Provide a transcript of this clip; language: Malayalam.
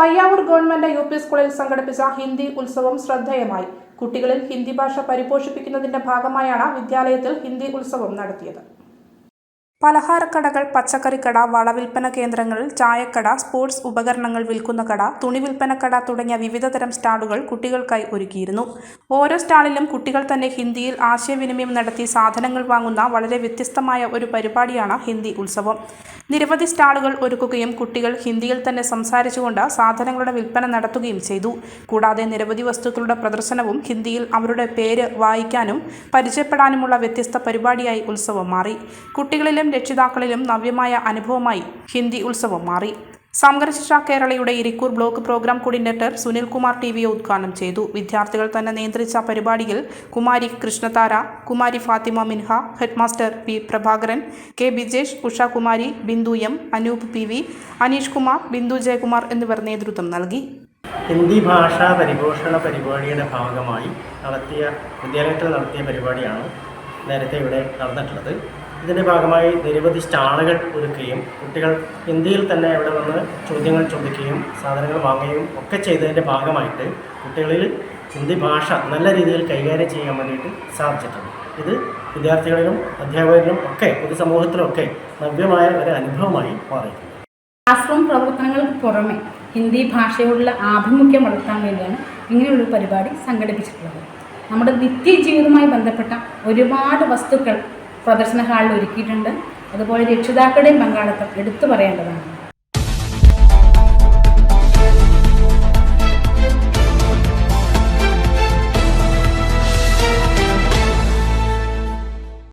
പയ്യാവൂർ ഗവൺമെന്റ് യു പി സ്കൂളിൽ സംഘടിപ്പിച്ച ഹിന്ദി ഉത്സവം ശ്രദ്ധേയമായി. കുട്ടികളിൽ ഹിന്ദി ഭാഷ പരിപോഷിപ്പിക്കുന്നതിന്റെ ഭാഗമായാണ് വിദ്യാലയത്തിൽ ഹിന്ദി ഉത്സവം നടത്തിയത്. പലഹാരക്കടകൾ പച്ചക്കറിക്കട വളവിൽപ്പന കേന്ദ്രങ്ങളിൽ ചായക്കട സ്പോർട്സ് ഉപകരണങ്ങൾ വിൽക്കുന്ന കട തുണി വിൽപ്പനക്കട തുടങ്ങിയ വിവിധതരം സ്റ്റാളുകൾ കുട്ടികൾക്കായി ഒരുക്കിയിരുന്നു. ഓരോ സ്റ്റാളിലും കുട്ടികൾ തന്നെ ഹിന്ദിയിൽ ആശയവിനിമയം നടത്തി സാധനങ്ങൾ വാങ്ങുന്ന വളരെ വ്യത്യസ്തമായ ഒരു പരിപാടിയാണ് ഹിന്ദി ഉത്സവം. നിരവധി സ്റ്റാളുകൾ ഒരുക്കുകയും കുട്ടികൾ ഹിന്ദിയിൽ തന്നെ സംസാരിച്ചുകൊണ്ട് സാധനങ്ങളുടെ വിൽപ്പന നടത്തുകയും ചെയ്തു. കൂടാതെ നിരവധി വസ്തുക്കളുടെ പ്രദർശനവും ഹിന്ദിയിൽ അവരുടെ പേര് വായിക്കാനും പരിചയപ്പെടാനുമുള്ള വ്യത്യസ്ത പരിപാടിയായി ഉത്സവം മാറി. കുട്ടികളിലും രക്ഷിതാക്കളിലും നവ്യമായ അനുഭവമായി ഹിന്ദി ഉത്സവം മാറി. സമഗ്രശിക്ഷ കേരളയുടെ Irikkur block programme coordinator Sunilkumar T V ഉദ്ഘാടനം ചെയ്തു. വിദ്യാർത്ഥികൾ തന്നെ നിയന്ത്രിച്ച പരിപാടിയിൽ Kumari Krishnathara Kumari Fathima Minha headmaster P Prabhakaran K Bijesh Ushakumari Bindu M Anoop P V Aneesh Kumar Bindu Jayakumar എന്നിവർ നേതൃത്വം നൽകി. ഹിന്ദി ഭാഷാ പരിപോഷണ പരിപാടിയുടെ ഭാഗമായി നടത്തിയ വിദ്യാലയത്തിൽ നടത്തിയ പരിപാടിയാണ് നേരത്തെ ഇവിടെ നടന്നിട്ടുള്ളത്. ഇതിന്റെ ഭാഗമായി നിരവധി സ്റ്റാളുകൾ ഒരുക്കുകയും കുട്ടികൾ ഇന്ത്യയിൽ തന്നെ ഇവിടെ വന്ന് ചോദ്യങ്ങൾ ചോദിക്കുകയും സാധനങ്ങൾ വാങ്ങുകയും ഒക്കെ ചെയ്തതിന്റെ ഭാഗമായിട്ട് കുട്ടികളിൽ ഹിന്ദി ഭാഷ നല്ല രീതിയിൽ കൈകാര്യം ചെയ്യാൻ വേണ്ടിയിട്ട് സാധിച്ചിട്ടുണ്ട്. ഇത് വിദ്യാർത്ഥികളിലും അധ്യാപകരിലും ഒക്കെ പൊതുസമൂഹത്തിലും ഒക്കെ നവ്യമായ ഒരു അനുഭവമായി മാറിയിട്ടുണ്ട്. ക്ലാസ് റൂം പ്രവർത്തനങ്ങൾക്ക് പുറമെ ഹിന്ദി ഭാഷയോടുള്ള ആഭിമുഖ്യം വളർത്താൻ വേണ്ടിയാണ് ഇങ്ങനെയുള്ള പരിപാടി സംഘടിപ്പിച്ചിട്ടുള്ളത്. നമ്മുടെ നിത്യജീവിതവുമായി ബന്ധപ്പെട്ട ഒരുപാട് വസ്തുക്കൾ പ്രദർശന ഹാളിൽ ഒരുക്കിയിട്ടുണ്ട്. അതുപോലെ രക്ഷിതാക്കളുടെയും പങ്കാളിത്തം എടുത്തു പറയേണ്ടതാണ്.